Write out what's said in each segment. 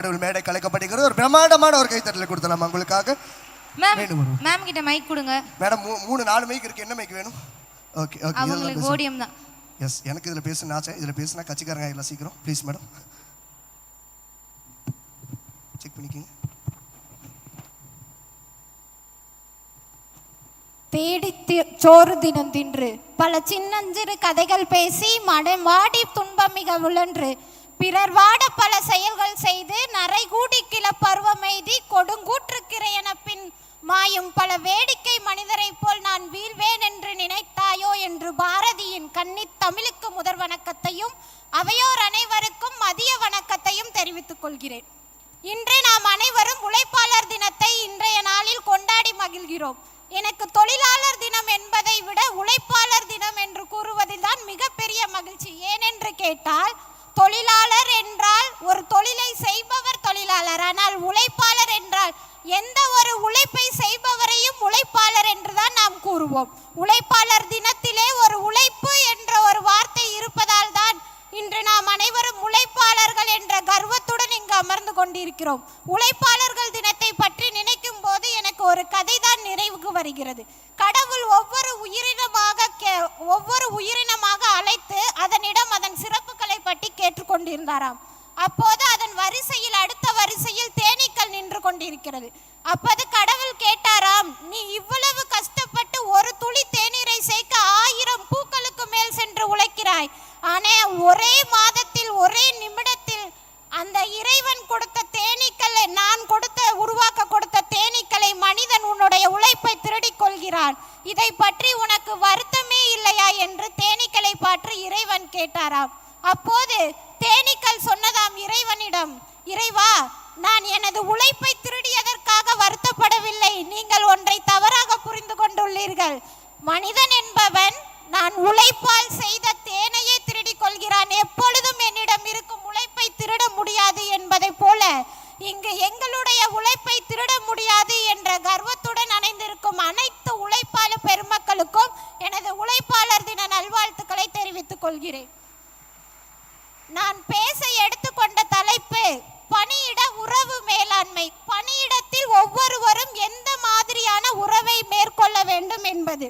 கடவுள் மேடை கலைக்கப்படுகிறது. ஒரு பிரம்மாண்டமான ஒரு கைத்தட்டலை கொடுத்தலாம் உங்களுக்காக மேம் கிட்ட மைக் கொடுங்க. மேடம் மூணு நாலு மைக் இருக்கு. என்ன மைக் வேணும்? ஓகே ஓகே அவங்களுக்கு ஓடியம் தான். எஸ் எனக்கு இதில் பேசணும் ஆசை இதில் பேசினா கட்சிக்காரங்க ஆயிடலாம் சீக்கிரம். ப்ளீஸ் மேடம் செக் பண்ணிக்கிங்க. தேடி தி- சோறு தினம் தின்று பல சின்னஞ்சிறு கதைகள் பேசி மடம் வாடி துன்பம் மிக உழன்று பிறர் வாட பல செயல்கள் செய்து நரை கூடி கிள பருவம் எய்தி கொடுங்கூற்றுக்கிறையன பின் மாயும் பல வேடிக்கை மனிதரைப் போல் நான் வீழ்வேன் என்று நினைத்தாயோ என்று பாரதியின் கன்னித் தமிழுக்கு முதற் வணக்கத்தையும் அவையோர் அனைவருக்கும் மதிய வணக்கத்தையும் தெரிவித்துக் கொள்கிறேன். இன்று நாம் அனைவரும் உழைப்பாளர் தினத்தை இன்றைய நாளில் கொண்டாடி மகிழ்கிறோம். எனக்கு தொழிலாளர் தினம் என்பதை விட உழைப்பாளர் தினம் என்று கூறுவதில் தான் மிகப்பெரிய மகிழ்ச்சி. ஏனென்று கேட்டால் தொழிலாளர் என்றால் ஒரு தொழிலை செய்பவர் தொழிலாளர் ஆனால் உழைப்பாளர் என்றால் எந்த ஒரு உழைப்பை செய்பவரையும் உழைப்பாளர் என்றுதான் நாம் கூறுவோம். உழைப்பாளர் தினத்திலே ஒரு உழைப்பு என்ற ஒரு வார்த்தை இருப்பதால் தான் இன்று நாம் அனைவரும் உழைப்பாளர்கள் என்ற கர்வத்துடன் இங்கு அமர்ந்து கொண்டிருக்கிறோம். உழைப்பாளர்கள் தினத்தை பற்றி நினைக்கும் போது எனக்கு ஒரு கதை தான் நிறைவுக்கு வருகிறது. கடவுள் ஒவ்வொரு உயிரினமாக கே- ஒவ்வொரு உயிரினமாக அழைத்து அதனிடம் அதன் சிறப்பு கட்டி கேட்டுக்கொண்டிருந்தாராம். அப்போது அதன் வரிசையில் அடுத்த வரிசையில் தேனீக்கள் நின்று கொண்டிருக்கிறது அப்போது கடவுள் கேட்டாராம் நீ இவ்வளவு கஷ்டப்பட்டு ஒரு துளி தேநீரை சேர்க்க ஆயிரம் பூக்களுக்கு மேல் சென்று உழைக்கிறாய். ஆனே ஒரே மாதத்தில் ஒரே நிமிடத்தில் அந்த இறைவன் கொடுத்த தேனீக்களை நான் கொடுத்த உருவாக்க கொடுத்த தேனீக்களை மனிதன் உன்னுடைய உழைப்பை திருடிக் கொள்கிறான். இதை பற்றி உனக்கு வருத்தமே இல்லையா? என்று தேனீக்களை பற்றி இறைவன் கேட்டாராம். அப்போது தேனீக்கள் சொன்னதாம் இறைவனிடம் இறைவா நான் எனது உழைப்பை திருடியதற்காக வருத்தப்படவில்லை. நீங்கள் ஒன்றை தவறாக புரிந்து கொண்டுள்ளீர்கள். மனிதன் என்பவன் நான் உழைப்பால் செய்த தேனையே திருடிக் கொள்கிறான். எப்பொழுது என்பது.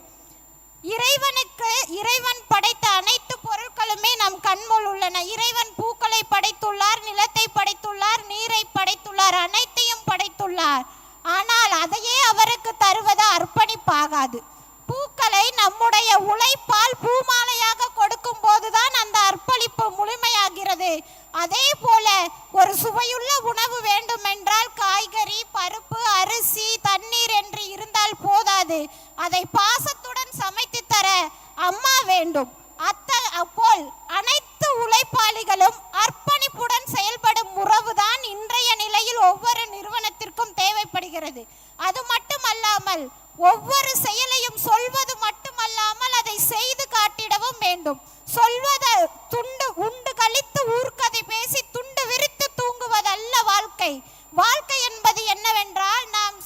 இறைவனுக்கு இறைவன் படைத்த அனைத்து பொருட்களுமே நம் கண்முள் உள்ளன. இறைவன் பூக்களை படைத்துள்ளார் நிலத்தை படைத்துள்ளார் நீரை படைத்துள்ளார் அனைத்தையும் படைத்துள்ளார். ஆனால் அதையே அவருக்கு தருவது அர்ப்பணிப்பாகாது. பூக்களை நம்முடைய உழைப்பால் பூமாலையாக கொடுக்கும் போதுதான் அந்த அர்ப்பணிப்பு முழுமையாகிறது. அதே போல ஒரு சுவையுள்ள உணவு வேண்டுமென்றால் காய்கறி பருப்பு அரிசி தண்ணீர் என்று இருந்தால் போதாது. அதை பாசத்துடன் சமைத்து தர அம்மா வேண்டும். அத்த அப்போல் அனைத்து உழைப்பாளிகளும் அர்ப்பணிப்புடன் செயல்படும் உறவுதான் இன்றைய நிலையில் ஒவ்வொரு நிறுவனத்திற்கும் தேவைப்படுகிறது. அது மட்டுமல்லாமல் ஒவ்வொரு செயலையும் சொல்வது மட்டுமல்லாமல் அதை செய்து காட்டிடவும் வேண்டும். சொல்வத துண்டு உண்டு கழித்து ஊர்க்கதை பேசி துண்டு விரித்து தூங்குவதல்ல வாழ்க்கை. வாழ்க்கை என்பது என்னவென்றால் நாம்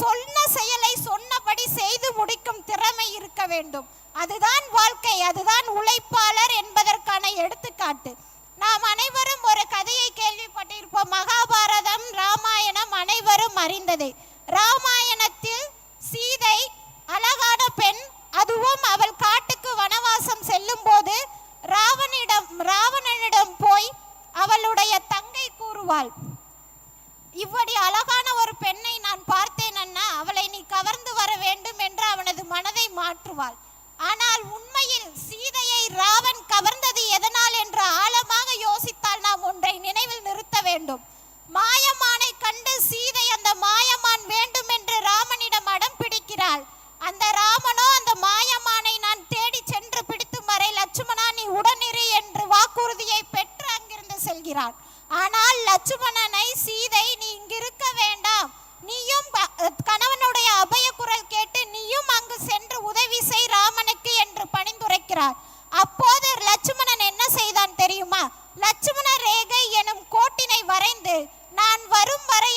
சொன்ன செயலை சொன்னபடி செய்து முடிக்கும் திறமை இருக்க வேண்டும். அதுதான் வாழ்க்கை அதுதான் உழைப்பாளர் என்பதற்கான எடுத்துக்காட்டு. நாம் அனைவரும் ஒரு கதையை கேள்விப்பட்டிருப்போம். மகாபாரதம் ராமாயணம் அனைவரும் அறிந்ததே. ராமாயணத்தில் சீதை அழகான பெண் அதுவும் அவள் காட்டுக்கு வனவாசம் செல்லும் போது ராவணிடம் ராவணனிடம் போய் அவளுடைய தங்கை கூறுவாள் இவ்வடி அழகான ஒரு பெண்ணை நான் பார்த்தேன் அண்ணா. அவளை நீ கவர்ந்து வர வேண்டும் என்று அவனது மனதை மாற்றுவாள். ஆனால் உண்மையில் சீதையை ராவன் கவர்ந்தது எதனால் என்று ஆழமாக யோசித்தால் நாம் ஒன்றை நினைவில் நிறுத்த வேண்டும். மாயமானை கண்டு சீதை அந்த மாயமான் வேண்டும் என்று ராமனிடம் அடம் பிடிக்கிறாள். அந்த ராமனோ அந்த ஆனால் லட்சுமணனை சீதை நீ இங்கிருக்க வேண்டாம். நீயும் கணவனுடைய அபய குரல் கேட்டு நீயும் அங்கு சென்று உதவி செய் ராமனுக்கு என்று பணிந்துரைக்கிறார். அப்போது லட்சுமணன் என்ன செய்தான் தெரியுமா? லட்சுமண ரேகை எனும் கோட்டினை வரைந்து நான் வரும் வரை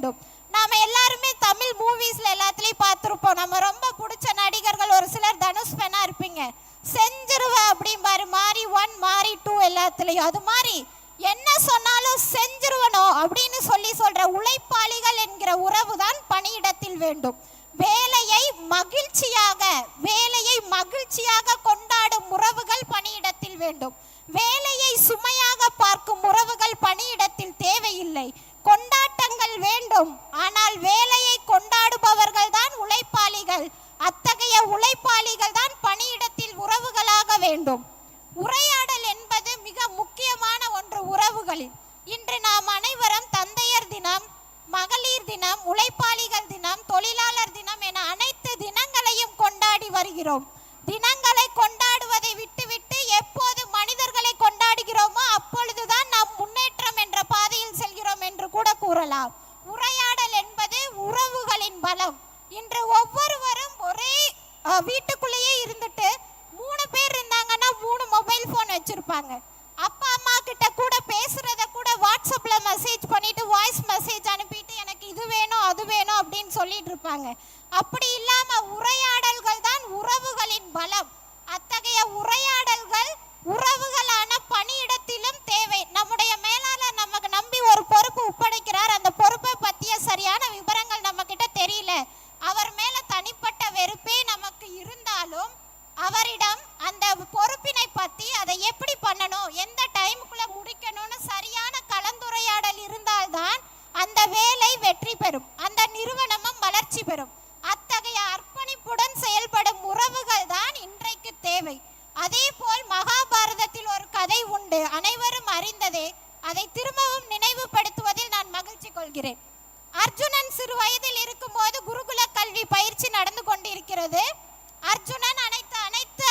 வேண்டும். நாம எல்லாருமே தமிழ் மூவிஸ்ல எல்லாத்துலயும் பார்த்துருப்போம். நம்ம ரொம்ப பிடிச்ச நடிகர்கள் ஒரு சிலர் தனுஷ் ஃபேனா இருப்பீங்க. செஞ்சிருவ அப்படிம்பாரு மாறி ஒன் மாறி டூ எல்லாத்துலயும். அது மாதிரி என்ன சொன்னாலும் செஞ்சிருவனோ அப்படின்னு சொல்லி சொல்ற உழைப்பாளிகள் என்கிற உறவு தான் பணியிடத்தில் வேண்டும். வேலையை மகிழ்ச்சியாக வேலையை மகிழ்ச்சியாக கொண்டாடும் உறவுகள் பணியிடத்தில் வேண்டும். வேலையை சுமையாக பார்க்கும் உறவுகள் பணியிடத்தில் தேவையில்லை. கொண்டாட்டங்கள் வேண்டும். ஆனால் வேலையை கொண்டாடுபவர்கள் தான் உழைப்பாளிகள். அத்தகைய உழைப்பாளிகள் தான் பணியிடத்தில் உறவுகளாக வேண்டும். உரையாடல் என்பது மிக முக்கியமான ஒன்று உறவுகளில். இன்று நாம் அனைவரும் தந்தையர் தினம் மகளிர் தினம் உழைப்பாளிகள் சொல்லிட்டு இருப்பாங்க அப்படி இல்லாம உரையாடல்கள் தான் உறவுகளின் பலம். அத்தகைய உரையாடல்கள் உறவுகளான பணியிடத்திலும் தேவை. நம்முடைய மேலாளர் நமக்கு நம்பி ஒரு பொறுப்பு ஒப்படைக்கிறார். அந்த பொறுப்பை பத்திய சரியான விவரங்கள் நம்ம கிட்ட தெரியல. அவர் மேல தனிப்பட்ட வெறுப்பே நமக்கு இருந்தாலும் அவரிடம் அந்த பொறுப்பினை பத்தி அதை எப்படி பண்ணணும் எந்த டைமுக்குள்ள முடிக்கணும்னு சரியான கலந்துரையாடல் இருந்தால்தான் அந்த வேலை வெற்றி பெறும் அந்த நிறுவனமும் வளர்ச்சி பெறும் அத்தகைய அர்ப்பணிப்புடன் செயல்படும் உறவுகள் தான் இன்றைக்கு தேவை அதே போல் மகாபாரதத்தில் ஒரு கதை உண்டு அனைவரும் அறிந்ததே அதை திரும்பவும் நினைவுபடுத்துவதில் நான் மகிழ்ச்சி கொள்கிறேன் அர்ஜுனன் சிறு வயதில் இருக்கும்போது குருகுல கல்வி பயிற்சி நடந்து கொண்டிருக்கிறது. அர்ஜுனன் அனைத்து அனைத்து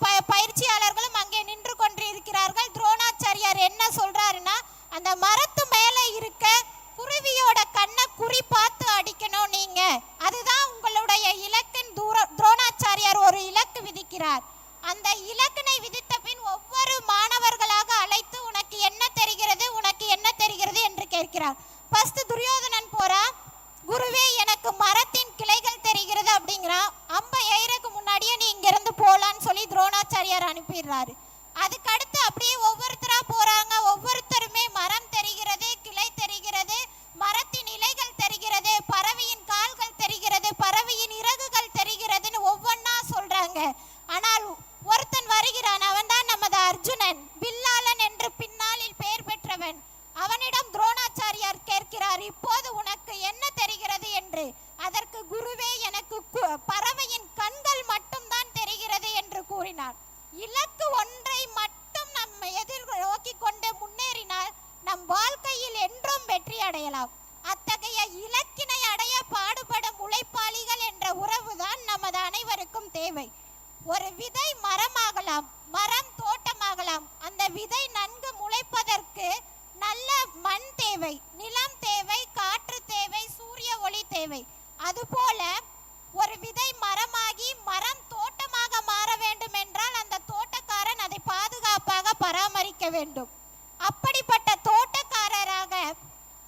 ப- பயிற்சியாளர்களும் அங்கே நின்று கொண்டிருக்கிறார்கள். துரோணாச்சாரியார் என்ன சொல்றாருன்னா அந்த மரத்து மேல இருக்க குருவியோட கண்ணை குறி பார்த்து அடிக்கணும் நீங்க. அதுதான் உங்களுடைய இலக்கின் தூர துரோணாச்சாரியார் ஒரு இலக்கு விதிக்கிறார். அந்த இலக்கினை விதித்த பின் ஒவ்வொரு மாணவர்களாக அழைத்து உனக்கு என்ன தெரிகிறது? உனக்கு என்ன தெரிகிறது? என்று கேட்கிறார். ஃபர்ஸ்ட் துரியோதனன் போறான் குருவே எனக்கு மரத்தின் கிளைகள் தெரிகிறது அப்படிங்கிறான். அம்ப எயிறக்கு முன்னாடியே நீ இங்க இருந்து போலான்னு சொல்லி துரோணாச்சாரியார் அனுப்பிடுறாரு. அதுக்கு அடுத்து அப்படியே ஒவ்வொருத்தரா போறாங்க. ஒவ்வொருத்தருமே மரம் தெரிகிறது இலக்கு ஒன்றை மட்டும் நம்ம எதிர் நோக்கி கொண்டு முன்னேறினால் நம் வாழ்க்கையில் என்றும் வெற்றி அடையலாம். அத்தகைய இலக்கினை அடைய பாடுபடும் உழைப்பாளிகள் என்ற உறவுதான் நமது அனைவருக்கும் தேவை. ஒரு விதை மரமாகலாம் மரம் தோட்டமாகலாம். அந்த விதை நன்கு முளைப்பதற்கு நல்ல மண் தேவை நிலம் தேவை காற்று தேவை சூரிய ஒளி தேவை அதுபோல ஒரு விதை மரமாகி மரம் தோட்டமாக மாற வேண்டும் என்றால் அந்த தோட்டக்காரன் அதை பாதுகாப்பாக பராமரிக்க வேண்டும் அப்படிப்பட்ட தோட்டக்காரராக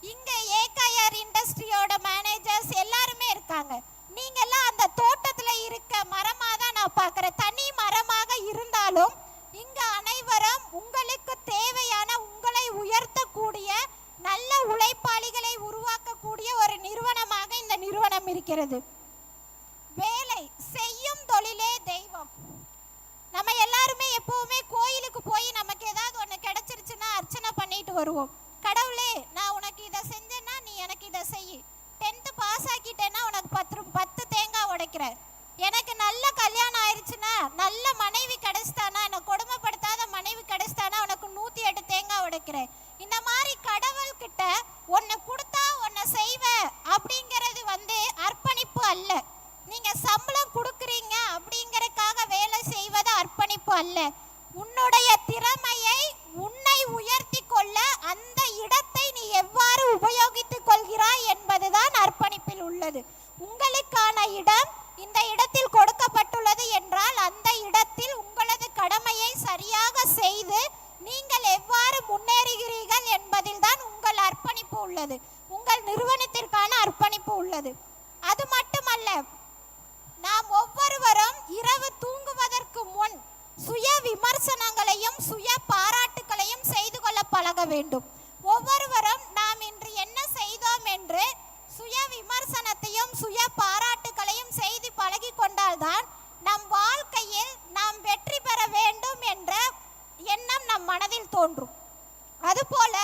இங்க ஏகேஆர் இண்டஸ்ட்ரியோட மேனேஜர்ஸ் எல்லாருமே இருக்காங்க நீங்க எல்லாம் அந்த தோட்டத்துல இருக்க மரமா தான் நான் பார்க்கிறேன் தனி மரமாக இருந்தாலும் இங்க அனைவரும் உங்களுக்கு தேவையான உங்களை உயர்த்தக்கூடிய நல்ல உழைப்பாளிகளை உருவாக்கக்கூடிய ஒரு நிறுவனமாக இந்த நிறுவனம் இருக்கிறது. வேலை செய்யும் தொழிலே தெய்வம். நம்ம எல்லாருமே எப்பவுமே கோயிலுக்கு போய் நமக்கு ஏதாவது ஒன்று கிடைச்சிருச்சுன்னா அர்ச்சனை பண்ணிட்டு வருவோம். கடவுளே நான் உனக்கு இதை செஞ்சேன்னா நீ எனக்கு இதை செய். டென்த்து பாஸ் ஆக்கிட்டேன்னா உனக்கு பத்து ரூ- பத்து தேங்காய் உடைக்கிறேன் எனக்கு நல்ல கல்யாணம் ஆயிடுச்சுன்னா நல்ல மனைவி கிடைச்சிட்டானா என்னை கொடுமைப்படுத்தாத மனைவி கிடைச்சிட்டானா உனக்கு நூற்றி எட்டு தேங்காய் உடைக்கிறேன். இந்த மாதிரி கடவுள் கிட்ட ஒன்று விமர்சனத்தையும் சுய பாராட்டுகளையும் செய்து பழகி கொண்டால்தான் நம் வாழ்க்கையில் நாம் வெற்றி பெற வேண்டும் என்ற எண்ணம் நம் மனதில் தோன்றும். அதுபோல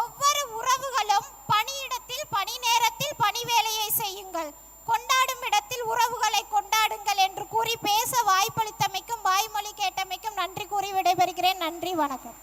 ஒவ்வொரு உறவுகளும் பணியிடத்தில் பணி நேரத்தில் பணி வேலையை செய்யுங்கள். கொண்டாடும் இடத்தில் உறவுகளை கொண்டாடுங்கள் என்று கூறி பேச வாய்ப்பளித்தமைக்கும் வாய்மொழி கேட்டமைக்கும் நன்றி கூறி விடைபெறுகிறேன். நன்றி வணக்கம்.